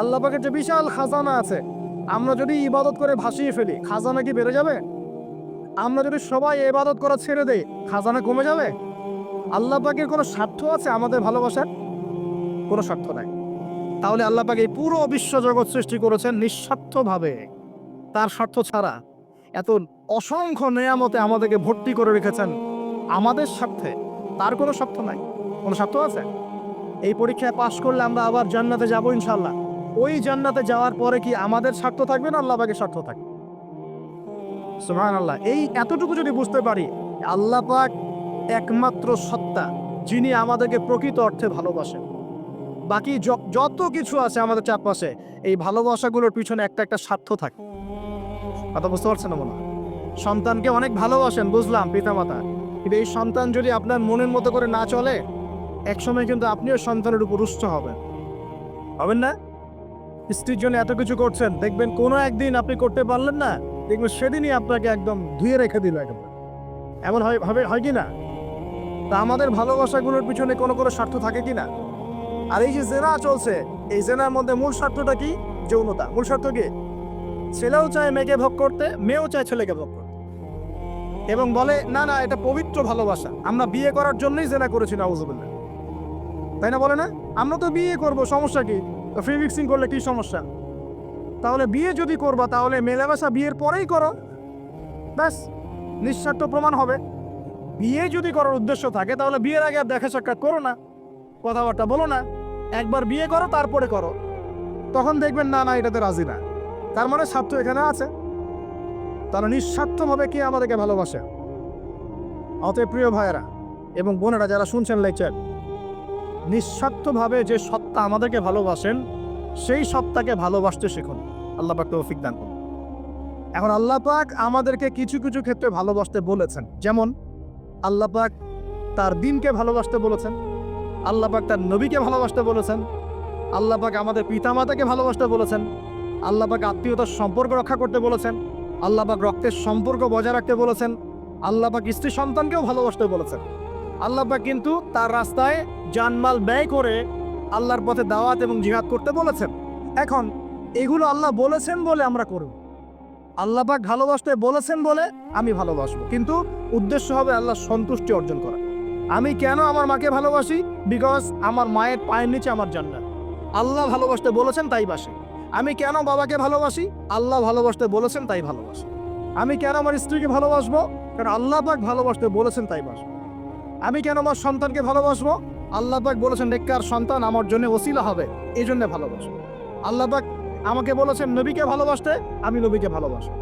আল্লাহ যে বিশাল খাজানা আছে, আমরা যদি ইবাদত করে ভাসিয়ে ফেলি, খাজানা কি বেড়ে যাবে? আমরা যদি সবাই ইবাদত করা ছেড়ে দেই, খাজানা কমে যাবে? আল্লাহ পাকের কোনো স্বার্থ আছে আমাদের ভালোবাসার? কোনো স্বার্থ নাই। তাহলে আল্লাহ এই পুরো বিশ্ব জগৎ সৃষ্টি করেছেন নিঃস্বার্থভাবে। তার স্বার্থ ছাড়া এত অসংখ্য নেয়ামতে আমাদেরকে ভর্তি করে রেখেছেন আমাদের স্বার্থে। তার কোনো স্বার্থ নাই। কোনো স্বার্থ আছে? এই পরীক্ষায় পাশ করলে আমরা আবার জান্নাতে যাব ইনশাল্লাহ ওই জান্নাতে যাওয়ার পরে কি আমাদের স্বার্থ থাকবে না আল্লাহ পাকের স্বার্থ থাকবে? সুবহান আল্লাহ এই এতটুকু যদি বুঝতে পারি, আল্লাহ পাক একমাত্র সত্তা, যিনি আমাদেরকে প্রকৃত অর্থে ভালোবাসেন। বাকি যত কিছু আছে আমাদের চারপাশে, এই ভালোবাসাগুলোর পিছনে একটা একটা স্বার্থ থাকে। কথা বুঝতে পারছেন মনে সন্তানকে অনেক ভালোবাসেন, বুঝলাম, পিতামাতা। কিন্তু এই সন্তান যদি আপনার মনের মতো করে না চলে, একসময় কিন্তু আপনিও সন্তানের উপর রুষ্ট হবেন। হবেন না? স্ত্রীর জন্য এত কিছু করছেন, দেখবেন কোনো একদিন আপনি করতে পারলেন না, দেখবেন সেদিনই আপনাকে একদম ধুয়ে রেখে দিল একদম এমন হয়, হবে, হয় কি না? তা আমাদের ভালোবাসাগুলোর পিছনে কোনো কোনো স্বার্থ থাকে কি না? আর এই যে জেনা চলছে, এই জেনার মধ্যে মূল স্বার্থটা কি? যৌনতা। মূল স্বার্থ কি? ছেলেও চায় মেয়েকে ভোগ করতে, মেয়েও চায় ছেলেকে ভোগ করতে। এবং বলে, না না, এটা পবিত্র ভালোবাসা। আমরা বিয়ে করার জন্যই জেনা করেছি, নাউজুবিল্লাহ। তাই না বলে না? আমরা তো বিয়ে করব, সমস্যা কি? তো ফ্রি মিক্সিং করলে কি সমস্যা? তাহলে বিয়ে যদি করবা, তাহলে মেলামেশা বিয়ের পরেই করো। ব্যাস, নিঃস্বার্থ প্রমাণ হবে। বিয়ে যদি করার উদ্দেশ্য থাকে, তাহলে বিয়ের আগে আর দেখা সাক্ষাৎ করো না। কথাবার্তা বলো না। একবার বিয়ে করো, তারপরে করো। তখন দেখবেন, না না, এটাতে রাজি না। তার মানে স্বার্থ এখানে আছে। তারা নিঃস্বার্থভাবে কে আমাদেরকে ভালোবাসে? অতএব প্রিয় ভাইয়েরা এবং বোনেরা, যারা শুনছেন লেকচার নিঃস্বার্থভাবে যে সত্তা আমাদেরকে ভালোবাসেন, সেই সত্তাকে ভালোবাসতে শিখুন। আল্লাহ পাক তৌফিক দান করুন। এখন আল্লাহ পাক আমাদেরকে কিছু কিছু ক্ষেত্রে ভালোবাসতে বলেছেন। যেমন, আল্লাহ পাক তার দিনকে ভালোবাসতে বলেছেন, আল্লাহ পাক তার নবীকে ভালোবাসতে বলেছেন, আল্লাহ পাক আমাদের পিতামাতাকে ভালোবাসতে বলেছেন, আল্লাহ পাক আত্মীয়তার সম্পর্ক রক্ষা করতে বলেছেন, আল্লাহ পাক রক্তের সম্পর্ক বজায় রাখতে বলেছেন, আল্লাহ পাক স্ত্রী সন্তানকেও ভালোবাসতে বলেছেন। আল্লাহ পাক কিন্তু তার রাস্তায় জানমাল ব্যয় করে আল্লাহর পথে দাওয়াত এবং জিহাদ করতে বলেছেন। এখন এগুলো আল্লাহ বলেছেন বলে আমরা করব। আল্লাহ পাক ভালোবাসতে বলেছেন বলে আমি ভালোবাসবো। কিন্তু উদ্দেশ্য হবে আল্লাহর সন্তুষ্টি অর্জন করা আমি কেন আমার মাকে ভালোবাসি? বিকজ আমার মায়ের পায়ের নিচে আমার জান্নাত। আল্লাহ ভালোবাসতে বলেছেন তাই বাসে। আমি কেন বাবাকে ভালোবাসি? আল্লাহ ভালোবাসতে বলেছেন তাই ভালোবাসি। আমি কেন আমার স্ত্রীকে ভালোবাসবো? কারণ আল্লাহ পাক ভালোবাসতে বলেছেন তাই বাসবো আমি কেন আমার সন্তানকে ভালোবাসবো? আল্লাহ পাক বলেছেন, নেককার সন্তান আমার জন্য ওসিলা হবে এই জন্য ভালোবাসবো। আল্লাহ পাক আমাকে বলেছেন, নবীকে ভালোবাসতে আমি নবীকে ভালোবাসবো।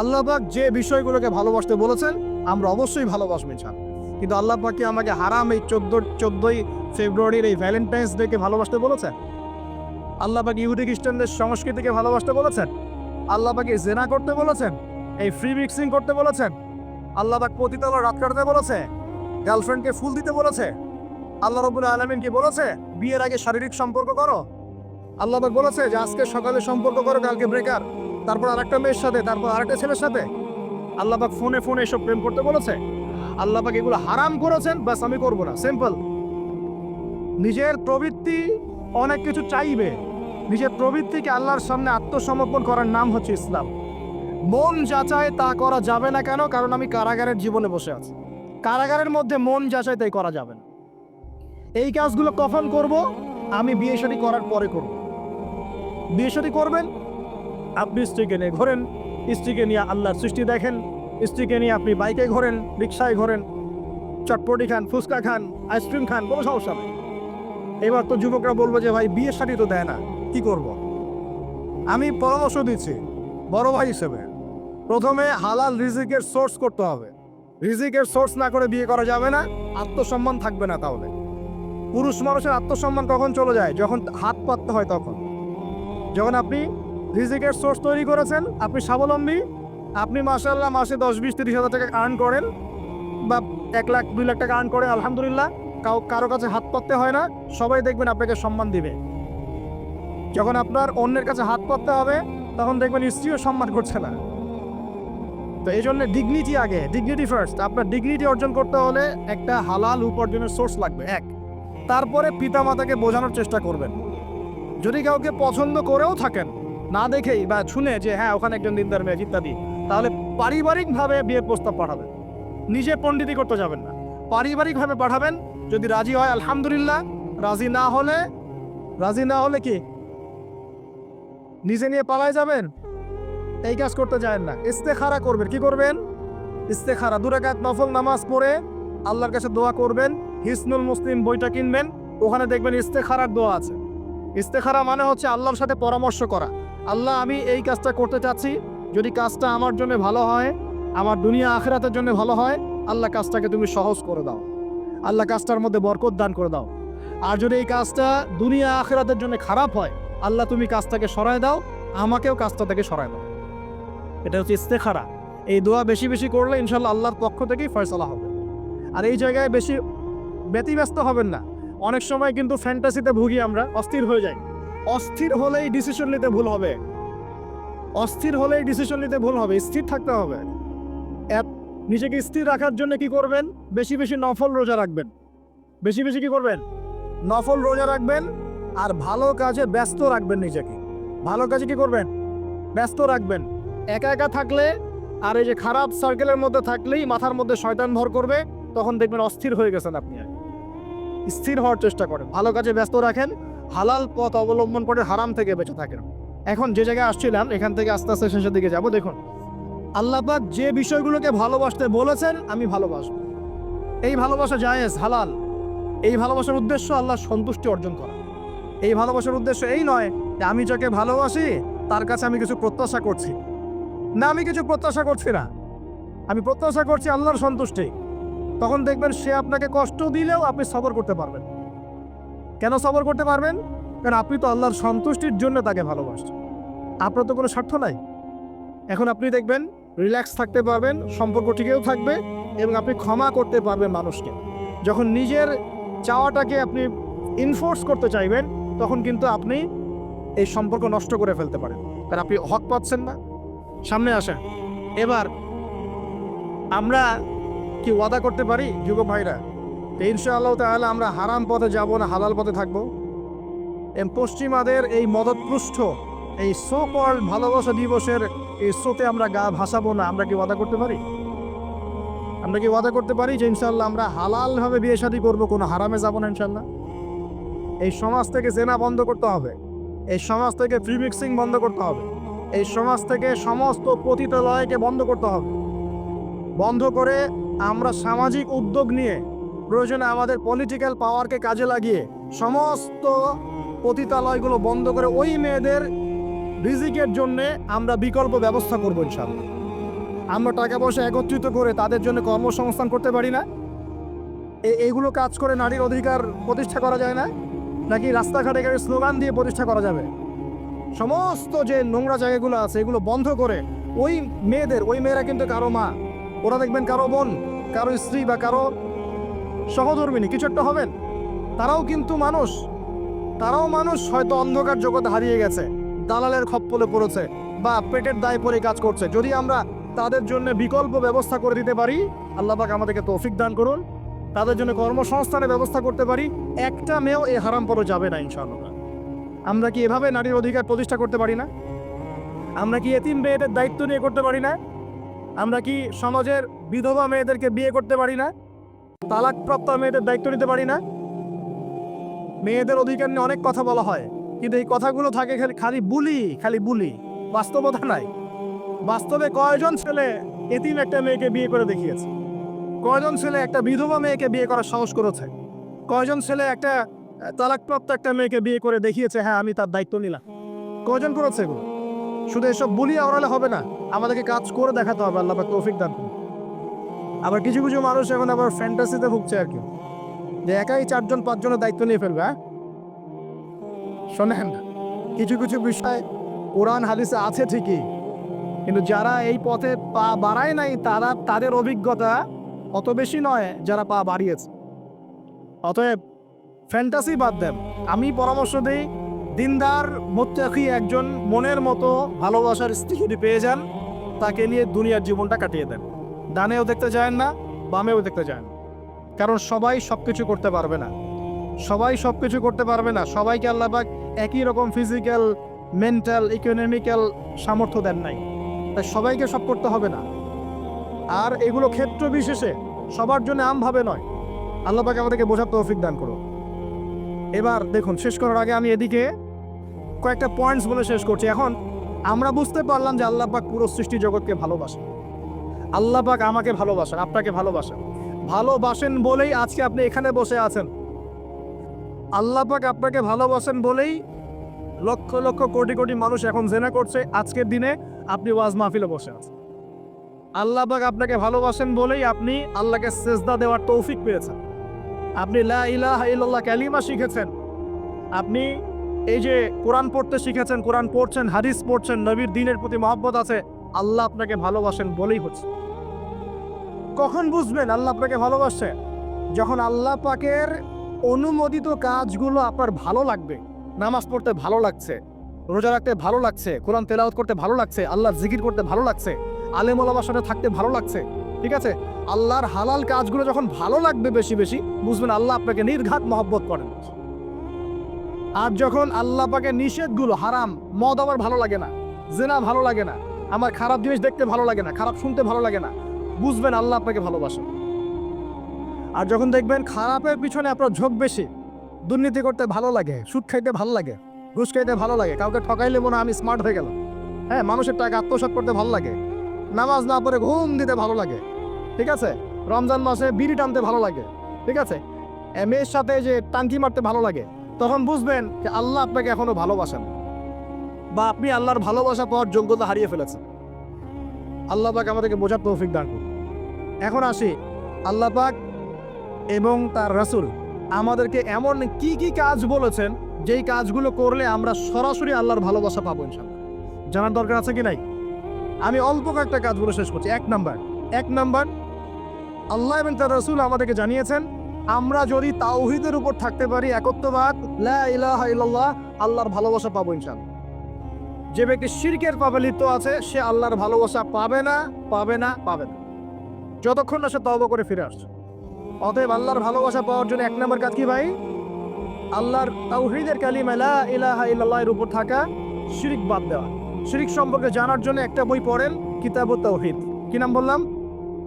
আল্লাহ পাক যে বিষয়গুলোকে ভালোবাসতে বলেছেন, আমরা অবশ্যই ভালোবাসবো ইনশাল কিন্তু আল্লাহ পাক আমাকে হারাম এই চোদ্দ, চোদ্দই ফেব্রুয়ারির এই ভ্যালেন্টাইন্স ডেকে ভালোবাসতে বলেছেন? আল্লাহ পাক ইহুদি খ্রিস্টানদের সংস্কৃতিকে ভালোবাসতে বলেছেন? আল্লাহ পাকে জেনা করতে বলেছেন? এই ফ্রি মিক্সিং করতে বলেছেন? আল্লাহ পাক পতিতালয় রাত কাটতে বলেছে? গার্লফ্রেন্ডকে ফুল দিতে বলেছে। আল্লাহ রবুল আলমিন কি বলেছে? বিয়ের আগে শারীরিক সম্পর্ক করো। আল্লাহ বলেছে যে, আজকে সকালে সম্পর্ক করো, কালকে ব্রেকার তারপর আরেকটা মেয়ের সাথে, তারপর আরেকটা ছেলের সাথে। আল্লাহ পাক ফোনে ফোনে এসব প্রেম করতে বলেছে। আল্লাহ পাক এগুলো হারাম করেছেন, বাস আমি করব না। সিম্পল নিজের প্রবৃত্তি অনেক কিছু চাইবে। নিজের প্রবৃত্তিকে আল্লাহর সামনে আত্মসমর্পণ করার নাম হচ্ছে ইসলাম। মন যাচাই তা করা যাবে না কেন? কারণ আমি কারাগারের জীবনে বসে আছি। কারাগারের মধ্যে মন যাচাই তাই করা যাবে না। এই কাজগুলো কখন করব, আমি বিয়ে শাদী করার পরে করব। বিয়ে শাদী করবেন? আপনি স্ত্রীকে নিয়ে ঘোরেন, স্ত্রীকে নিয়ে আল্লাহর সৃষ্টি দেখেন, স্ত্রীকে নিয়ে আপনি বাইকে ঘোরেন রিক্সায় ঘোরেন, চটপটি খান, ফুচকা খান, আইসক্রিম খান, কোনো সমস্যা নেই। এবার তো যুবকরা বলব যে, ভাই, বিয়ে শাদী তো দেয় না, কি করব। আমি পরামর্শ দিচ্ছি, বড় ভাই হিসেবে। প্রথমে হালাল রিজিকের সোর্স করতে হবে। রিজিকের সোর্স না করে বিয়ে করা যাবে না, আত্মসম্মান থাকবে না তাহলে। পুরুষ মানুষের আত্মসম্মান কখন চলে যায়? যখন হাত পাততে হয় তখন। যখন আপনি রিজিকের সোর্স তৈরি করেছেন, আপনি স্বাবলম্বী, আপনি মাসাল্লাহ মাসে দশ, বিশ, তিরিশ হাজার টাকা আর্ন করেন বা এক লাখ, দুই লাখ টাকা আর্ন করেন, আলহামদুলিল্লাহ। কারও কাছে হাত পাততে হয় না, সবাই দেখবেন আপনাকে সম্মান দিবে। যখন আপনার অন্যের কাছে হাত পাততে হবে, তখন দেখবেন স্ত্রীও সম্মান করছে না। তো এই জন্য ডিগনিটি আগে। ডিগনিটি ফার্স্ট আপনার ডিগনিটি অর্জন করতে হলে একটা হালাল উপার্জনের সোর্স লাগবে, এক। তারপরে পিতা মাতাকে বোঝানোর চেষ্টা করবেন। যদি কাউকে পছন্দ করেও থাকেন, না দেখেই বা শুনে যে হ্যাঁ ওখানে একজন দিনদার মেয়ে, ইত্যাদি, তাহলে পারিবারিকভাবে বিয়ের প্রস্তাব পাঠাবেন। নিজে পণ্ডিতি করতে যাবেন না। পারিবারিকভাবে পাঠাবেন, যদি রাজি হয়, আলহামদুলিল্লাহ। রাজি না হলে, রাজি না হলে কি? নিজে নিয়ে পালায় যাবেন? এই কাজ করতে যায় না। ইস্তেখারা করবেন। কি করবেন? ইস্তেখারা দুরাকাত নফল নামাজ পড়ে আল্লাহর কাছে দোয়া করবেন, হিসনুল মুসলিম বইটা কিনবেন, ওখানে দেখবেন ইস্তেখারার দোয়া আছে। ইস্তেখারা মানে হচ্ছে আল্লাহর সাথে পরামর্শ করা। আল্লাহ, আমি এই কাজটা করতে চাচ্ছি, যদি কাজটা আমার জন্য ভালো হয়, আমার দুনিয়া আখেরাতের জন্য ভালো হয়, আল্লাহ কাজটাকে তুমি সহজ করে দাও। আল্লাহ কাজটার মধ্যে বরকত দান করে দাও। আর যদি এই কাজটা দুনিয়া আখেরাতের জন্য খারাপ হয়, আল্লাহ তুমি কাজটাকে সরায় দাও, আমাকেও কাজটা থেকে সরায় দাও। এটা হচ্ছে ইস্তেখারা। এই দোয়া বেশি বেশি করলে ইনশাল্লাহ আল্লাহর পক্ষ থেকেই ফয়সলা হবে। আর এই জায়গায় বেশি ব্যতিব্যস্ত হবেন না। অনেক সময় কিন্তু ফ্যান্টাসিতে ভুগি আমরা, অস্থির হয়ে যাই। অস্থির হলেই ডিসিশন নিতে ভুল হবে। অস্থির হলেই ডিসিশন নিতে ভুল হবে, স্থির থাকতে হবে। নিজেকে স্থির রাখার জন্য কি করবেন? বেশি বেশি নফল রোজা রাখবেন। বেশি বেশি কি করবেন? নফল রোজা রাখবেন আর ভালো কাজে ব্যস্ত রাখবেন নিজেকে। ভালো কাজে কি করবেন? ব্যস্ত রাখবেন। একা একা থাকলে আর এই যে খারাপ সার্কেলের মধ্যে থাকলেই মাথার মধ্যে শয়তান ভর করবে, তখন দেখবেন অস্থির হয়ে গেছেন আপনি স্থির হওয়ার চেষ্টা করেন, ভালো কাজে ব্যস্ত রাখেন, হালাল পথ অবলম্বন করে হারাম থেকে বেঁচে থাকেন। এখন যে জায়গায় আসছিলাম, এখান থেকে আস্তে আস্তে শেষের দিকে যাব, দেখুন। আল্লাপাক যে বিষয়গুলোকে ভালোবাসতে বলেছেন, আমি ভালোবাসবো। এই ভালোবাসা জায়েজ, হালাল। এই ভালোবাসার উদ্দেশ্য আল্লাহ সন্তুষ্টি অর্জন করা। এই ভালোবাসার উদ্দেশ্য এই নয় যে আমি যাকে ভালোবাসি, তার কাছে আমি কিছু প্রত্যাশা করছি। না, আমি কিছু প্রত্যাশা করছি না। আমি প্রত্যাশা করছি আল্লাহর সন্তুষ্টি। তখন দেখবেন সে আপনাকে কষ্ট দিলেও আপনি সবর করতে পারবেন। কেন সবর করতে পারবেন? কারণ আপনি তো আল্লাহর সন্তুষ্টির জন্য তাকে ভালোবাসছেন। আপনার তো কোনো স্বার্থ নাই। এখন আপনি দেখবেন রিল্যাক্স থাকতে পারবেন সম্পর্ক টিকেও থাকবে এবং আপনি ক্ষমা করতে পারবেন মানুষকে। যখন নিজের চাওয়াটাকে আপনি ইনফোর্স করতে চাইবেন, তখন কিন্তু আপনি এই সম্পর্ক নষ্ট করে ফেলতে পারেন। কারণ আপনি হক পাচ্ছেন না। সামনে আসেন। এবার আমরা কি ওয়াদা করতে পারি যুব ভাইরা? ইনশাআল্লাহ তাহলে আমরা হারাম পথে যাব না, হালাল পথে থাকব। পশ্চিমাদের এই মদতপৃষ্ঠ এই সো কল ভালোবাসা দিবসের এই শোতে আমরা গা ভাসাবো না, আমরা কি ওয়াদা করতে পারি? আমরা কি ওয়াদা করতে পারি যে ইনশাল্লাহ আমরা হালালভাবে বিয়ে শাদী করব, কোনো হারামে যাব না ইনশাল্লাহ এই সমাজ থেকে জেনা বন্ধ করতে হবে। এই সমাজ থেকে ফ্রি মিক্সিং বন্ধ করতে হবে। এই সমাজ থেকে সমস্ত পতিতালয়কে বন্ধ করতে হবে। বন্ধ করে আমরা সামাজিক উদ্যোগ নিয়ে প্রয়োজনে আমাদের পলিটিক্যাল পাওয়ারকে কাজে লাগিয়ে সমস্ত পতিতালয়গুলো বন্ধ করে ওই মেয়েদের রিজিকের জন্য আমরা বিকল্প ব্যবস্থা করব ইনশাল্লাহ আমরা টাকা পয়সা একত্রিত করে তাদের জন্য কর্মসংস্থান করতে পারি না। এ- এগুলো কাজ করে নারীর অধিকার প্রতিষ্ঠা করা যায় না। নাকি রাস্তাঘাটে স্লোগান দিয়ে প্রতিষ্ঠা করা যাবে? সমস্ত যে নোংরা জায়গাগুলো আছে, এগুলো বন্ধ করে ওই মেয়েদের, ওই মেয়েরা কিন্তু কারও মা। ওরা দেখবেন কারও বোন, কারও স্ত্রী বা কারও সহধর্মিনী, কিছু একটা হবেন। তারাও কিন্তু মানুষ। তারাও মানুষ, হয়তো অন্ধকার জগতে হারিয়ে গেছে, দালালের খপ্পলে পড়েছে বা পেটের দায় পরে কাজ করছে। যদি আমরা তাদের জন্য বিকল্প ব্যবস্থা করে দিতে পারি, আল্লাহ পাক আমাদেরকে তৌফিক দান করুন। তাদের জন্য কর্মসংস্থানের ব্যবস্থা করতে পারি। একটা মেয়েও এই হারাম পরে যাবে না, ইনশাআল্লাহ। আমরা কি এভাবে নারীর অধিকার প্রতিষ্ঠা করতে পারি না? আমরা কি এতিম মেয়েদের দায়িত্ব নিয়ে করতে পারি না? আমরা কি সমাজের বিধবা মেয়েদেরকে বিয়ে করতে পারি না? তালাকপ্রাপ্ত মেয়েদের দায়িত্ব নিতে পারি না? মেয়েদের অধিকার নিয়ে অনেক কথা বলা হয়, কিন্তু এই কথাগুলো থাকে খালি খালি বুলি খালি বুলি। বাস্তবতা নাই। বাস্তবে কয়জন ছেলে এতিম একটা মেয়েকে বিয়ে করে দেখিয়েছে? কয়জন ছেলে একটা বিধবা মেয়েকে বিয়ে করার সাহস করেছে? কয়জন ছেলে একটা তালাকপ্রাপ্ত একটা মেয়েকে বিয়ে করে দেখিয়েছে হ্যাঁ আমি তার দায়িত্ব নিলাম। কয়জন করেছে এগুলো? শুধু এসব বলিয়া ওড়ালে হবে না, আমাদেরকে কাজ করে দেখাতে হবে, আল্লাহ তৌফিক দান করুন। আবার কিছু কিছু মানুষ এখন আবার ফ্যান্টাসিতে ভুগছে আর কি। যে একাই চারজন, পাঁচজনের দায়িত্ব নিয়ে ফেলবে হ্যাঁ? শোনেন কিছু কিছু বিষয় কোরআন, হাদিসে আছে ঠিকই, কিন্তু যারা এই পথে পা বাড়ায় নাই, তারা, তাদের অভিজ্ঞতা অত বেশি নয় যারা পা বাড়িয়েছে। অতএব ফ্যান্টাসি বাদ দেন। আমি পরামর্শ দিই, দিনদার মোত্তাকি একজন মনের মতো ভালোবাসার স্ত্রী যদি পেয়ে যান, তাকে নিয়ে দুনিয়ার জীবনটা কাটিয়ে দেন। ডানেও দেখতে যায় না, বামেও দেখতে যায় না কারণ সবাই সব কিছু করতে পারবে না। সবাই সব কিছু করতে পারবে না। সবাইকে আল্লাহ পাক একই রকম ফিজিক্যাল মেন্টাল ইকোনমিক্যাল সামর্থ্য দেন নাই। তাই সবাইকে সব করতে হবে না। আর এগুলো ক্ষেত্র বিশেষে সবার জন্য আমভাবে নয়। আল্লাহ পাক আমাদেরকে বোঝার তৌফিক দান করো এবার দেখুন, শেষ করার আগে আমি এদিকে কয়েকটা পয়েন্টস বলে শেষ করছি। এখন আমরা বুঝতে পারলাম যে আল্লাহ পাক পুরো সৃষ্টি জগৎকে ভালোবাসেন। আল্লাহ পাক আমাকে ভালোবাসেন, আপনাকে ভালোবাসেন। ভালোবাসেন বলেই আজকে আপনি এখানে বসে আছেন। আল্লাহ পাক আপনাকে ভালোবাসেন বলেই লক্ষ লক্ষ কোটি কোটি মানুষ এখন জেনা করছে। আজকের দিনে আপনি ওয়াজ মাহফিলে বসে আছেন। আল্লাহ পাক আপনাকে ভালোবাসেন বলেই আপনি আল্লাহকে সেজদা দেওয়ার তৌফিক পেয়েছেন। আপনি লা ইলাহা কালিমা শিখেছেন। আপনি এই যে কোরআন পড়তে শিখেছেন, কোরআন পড়ছেন, হাদিস পড়ছেন, নবীর দিনের প্রতি মহব্বত আছে, আল্লাহ আপনাকে ভালোবাসেন বলেই হচ্ছে। কখন বুঝবেন আল্লাহ আপনাকে ভালোবাসছে? যখন আল্লাহ পাকের অনুমোদিত কাজগুলো আপনার ভালো লাগবে, নামাজ পড়তে ভালো লাগছে, রোজা রাখতে ভালো লাগছে, কোরআন তেলাওয়াত করতে ভালো লাগছে, আল্লাহর জিকির করতে ভালো লাগছে, আলেম সাথে থাকতে ভালো লাগছে ঠিক আছে? আল্লাহর হালাল কাজগুলো যখন ভালো লাগবে বেশি বেশি, বুঝবেন আল্লাহ আপনাকে নির্ঘাত মহব্বত করেন। আর যখন আল্লাহ পাকে নিষেধগুলো হারাম, মদ আমার ভালো লাগে না, জেনা ভালো লাগে না, আমার খারাপ জিনিস দেখতে ভালো লাগে না, খারাপ শুনতে ভালো লাগে না, বুঝবেন আল্লাহ আপনাকে ভালোবাসেন। আর যখন দেখবেন খারাপের পিছনে আপনার ঝোঁক বেশি, দুর্নীতি করতে ভালো লাগে, সুদ খাইতে ভালো লাগে, ঘুষ খাইতে ভালো লাগে, কাউকে ঠকাইলে মনে আমি স্মার্ট হয়ে গেলাম। হ্যাঁ মানুষের টাকা আত্মসাৎ করতে ভালো লাগে নামাজ না পড়ে ঘুম দিতে ভালো লাগে, ঠিক আছে? রমজান মাসে বিড়ি টানতে ভালো লাগে, ঠিক আছে? মেয়ের সাথে যে টাঙ্কি মারতে ভালো লাগে, তখন বুঝবেন যে আল্লাহ আপনাকে এখনও ভালোবাসেন। বা আপনি আল্লাহর ভালোবাসা পাওয়ার যোগ্যতা হারিয়ে ফেলেছেন। আল্লাহ পাক আমাদেরকে বোঝার তৌফিক দান করুন। এখন আসি, আল্লাহ পাক এবং তার রাসূল আমাদেরকে এমন কি কি কাজ বলেছেন, যেই কাজগুলো করলে আমরা সরাসরি আল্লাহর ভালোবাসা পাবো ইনশাল্লাহ জানার দরকার আছে কি নাই? আমি অল্প কয়েকটা কাজ বলে শেষ করছি। এক নাম্বার। এক নাম্বার, আল্লাহ এবং তার রাসূল আমাদেরকে জানিয়েছেন, আমরা যদি তাওহিদের উপর থাকতে পারি, একত্ববাদ, লা ইলাহা ইল্লাল্লাহ, আল্লাহর ভালোবাসা পাবো ইনশাল যে ব্যক্তি শিরকের পাবে লিপ্ত আছে, সে আল্লাহর ভালোবাসা পাবে না পাবে না পাবে না। যতক্ষণ না সে তওবা করে ফিরে আসছে। অতএব আল্লাহর ভালোবাসা পাওয়ার জন্য এক নম্বর কাজ কি ভাই? আল্লাহর তাওহীদের কালিমা লা ইলাহা ইল্লাল্লাহ এর উপর থাকা, শিরিক বাদ দেওয়া। শিরিক সম্পর্কে জানার জন্য একটা বই পড়েন কিতাবুত তাওহীদ। কি নাম বললাম?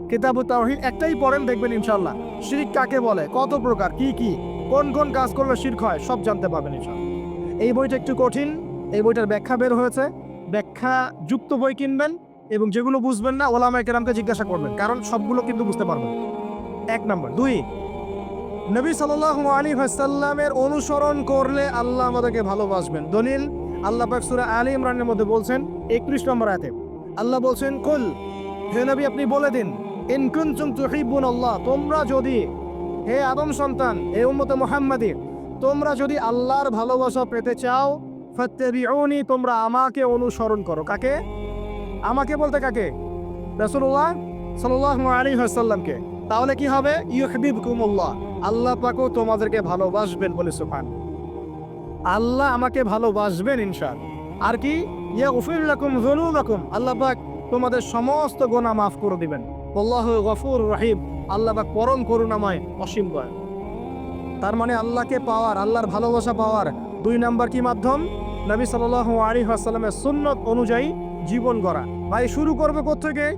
কিতাবুত তাওহীদ, একটাই পড়েন, দেখবেন ইনশাআল্লাহ। শিরিক কাকে বলে? কত প্রকার, কি কি? কোন কোন কাজ করলে শিরক হয়, সব জানতে পারবেন ইনশাআল্লাহ। এই বইটা একটু কঠিন, এই বইটার ব্যাখ্যা বের হয়েছে। ব্যাখ্যা যুক্ত বই কিনবেন এবং যেগুলো বুঝবেন না ওলামা কেরামকে জিজ্ঞাসা করবেন, কারণ সবগুলো কিন্তু বুঝতে পারবেন। এক নম্বর, দুই, নবী সাল্লাল্লাহু আলী হাসাল্লামের অনুসরণ করলে আল্লাহ আমাদেরকে ভালোবাসবেন। দলিল আল্লাহ পাক সূরা আলী ইমরানের মধ্যে বলছেন, একত্রিশ নম্বর আয়াতে, আল্লাহ বলছেন, কুল, হে নবী, আপনি বলে দিন, ইন কুনতুম তুহিব্বুন আল্লাহ তোমরা যদি, হে আদম সন্তান, হে উম্মতে মুহাম্মাদি, তোমরা যদি আল্লাহর ভালোবাসা পেতে চাও, ফাত্তাবিউনি, তোমরা আমাকে অনুসরণ করো। কাকে? আমাকে বলতে কাকে? রাসূলুল্লাহ সাল্লাল্লাহু আলাইহি ওয়াসাল্লামকে। তাহলে কি হবে? ইউহিবকুমুল্লাহ আল্লাহ পাকও তোমাদেরকে ভালোবাসবেন বলে সুবহান। আল্লাহ আমাকে ভালোবাসবেন ইনশাআল্লাহ আর কি? ইয়া উফির লাকুম যুনুবাকুম। আল্লাহ পাক তোমাদের সমস্ত গোনা মাফ করে দিবেন। আল্লাহু গফুর রহিম। আল্লাহ পরম করুণাময় অসীম দয়ালু। তার মানে আল্লাহকে পাওয়ার, আল্লাহর ভালোবাসা পাওয়ার দুই নাম্বার কি মাধ্যম? নবী সাল্লাল্লাহু আলী ওয়াসাল্লামের সুন্নত অনুযায়ী জীবন গড়া। ভাই, শুরু করবে কোত্থেকে?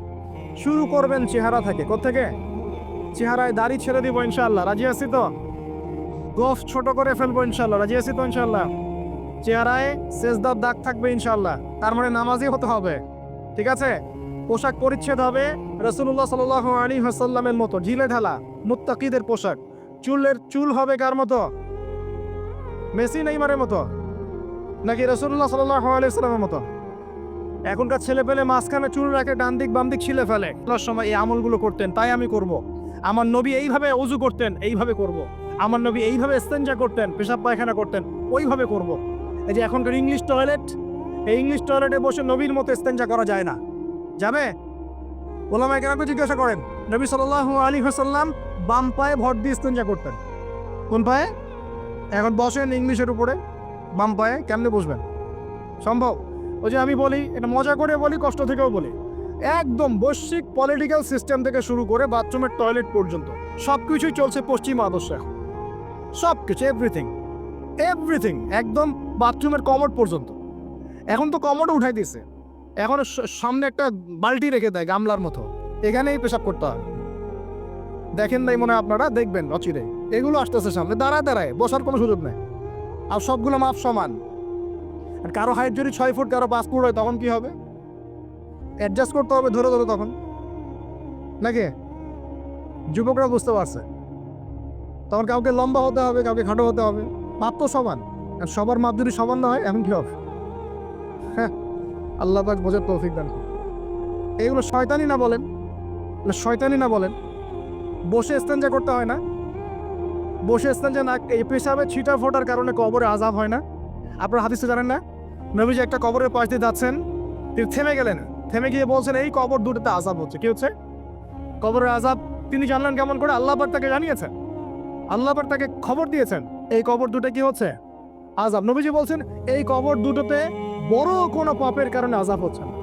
শুরু করবেন চেহারা থেকে। কোত্থেকে? চেহারায় দাড়ি ছেড়ে দিব ইনশাআল্লাহ। রাজি আছি তো? গফ ছোট করে ফেলব ইনশাল্লাহ রাজি আছি তো ইনশাআল্লাহ? চেহারায় সেজদার দাগ থাকবে ইনশাল্লাহ তার মানে নামাজি হতে হবে। ঠিক আছে? পোশাক পরিচ্ছেদ হবে রসুল্লাহ সাল আলী হাসাল্লামের মতো। ঝিলে ঢালা, মুত্তাকিদের পোশাক। চুলের চুল হবে কার মতো? মেসি নেইমারের মতো? নাকি রসুল্লাহ সাল্লাহ আলাইসাল্লামের মতো? এখনকার ছেলে পেলে মাঝখানে চুল রাখে ডান দিক বাম দিক ছিলে ফেলে। সময় এই আমলগুলো করতেন, তাই আমি করব। আমার নবী এইভাবে অজু করতেন, এইভাবে করব। আমার নবী এইভাবে স্তেঞ্জা করতেন, পেশাব পায়খানা করতেন, ওইভাবে করব। এই যে এখনকার ইংলিশ টয়লেট, এই ইংলিশ টয়লেটে বসে নবীর মতো স্তেঞ্জা করা যায় না। যাবে? ওলামা কেনাকে জিজ্ঞাসা করেন, নবী সাল আলী হাসাল্লাম বাম পায়ে ভর দিয়ে স্তেঞ্জা করতেন। কোন পায়ে? এখন বসেন ইংলিশের উপরে, বাম পায়ে কেমনে বসবেন? সম্ভব? ওই যে আমি বলি, এটা মজা করে বলি, কষ্ট থেকেও বলি। একদম বৈশ্বিক পলিটিক্যাল সিস্টেম থেকে শুরু করে বাথরুমের টয়লেট পর্যন্ত সব কিছুই চলছে পশ্চিম আদর্শ এখন। সব কিছু এভরিথিং এভরিথিং একদম বাথরুমের কমোড পর্যন্ত। এখন তো কমোডও উঠাই দিছে। এখন সামনে একটা বালতি রেখে দেয় গামলার মতো। এখানেই পেশাব করতে হয়। দেখেন নাই মনে হয় আপনারা, দেখবেন, অচিরে। এগুলো আসতেছে সামনে। দাঁড়ায় দাঁড়ায়, বসার কোনো সুযোগ নেই। আর সবগুলো মাপ সমান। আর কারও হাইট যদি ছয় ফুট, কারও পাঁচ ফুট হয়, তখন কি হবে? অ্যাডজাস্ট করতে হবে ধরে ধরে তখন। নাকি? যুবকরা বুঝতে পারছে। তখন কাউকে লম্বা হতে হবে, কাউকে খাটো হতে হবে। মাপ তো সমান। আর সবার মাপ যদি সমান না হয় এমন কি হবে। হ্যাঁ আল্লাহ পাক বোঝার তৌফিক দান এইগুলো শয়তানি না বলেন। শয়তানি না বলেন। বসে স্তেঞ্জা করতে হয় না। বসে স্থান স্তেঞ্জা না, এই পেশাবে ছিটা ফোটার কারণে কবরে আজাব হয় না। আপনারা হাদিসে জানেন না? নবীজি একটা কবরের পাশ দিয়ে যাচ্ছেন। তিনি থেমে গেলেন। থেমে গিয়ে বলছেন, এই কবর দুটোতে আজাব হচ্ছে। কি হচ্ছে? কবরের আজাব তিনি জানলেন কেমন করে? আল্লাহ পাক তাকে জানিয়েছেন। আল্লাহ পাক তাকে খবর দিয়েছেন। এই কবর দুটো কি হচ্ছে? আজাব নবীজি বলছেন, এই কবর দুটোতে বড় কোনো পাপের কারণে আজাব হচ্ছে না।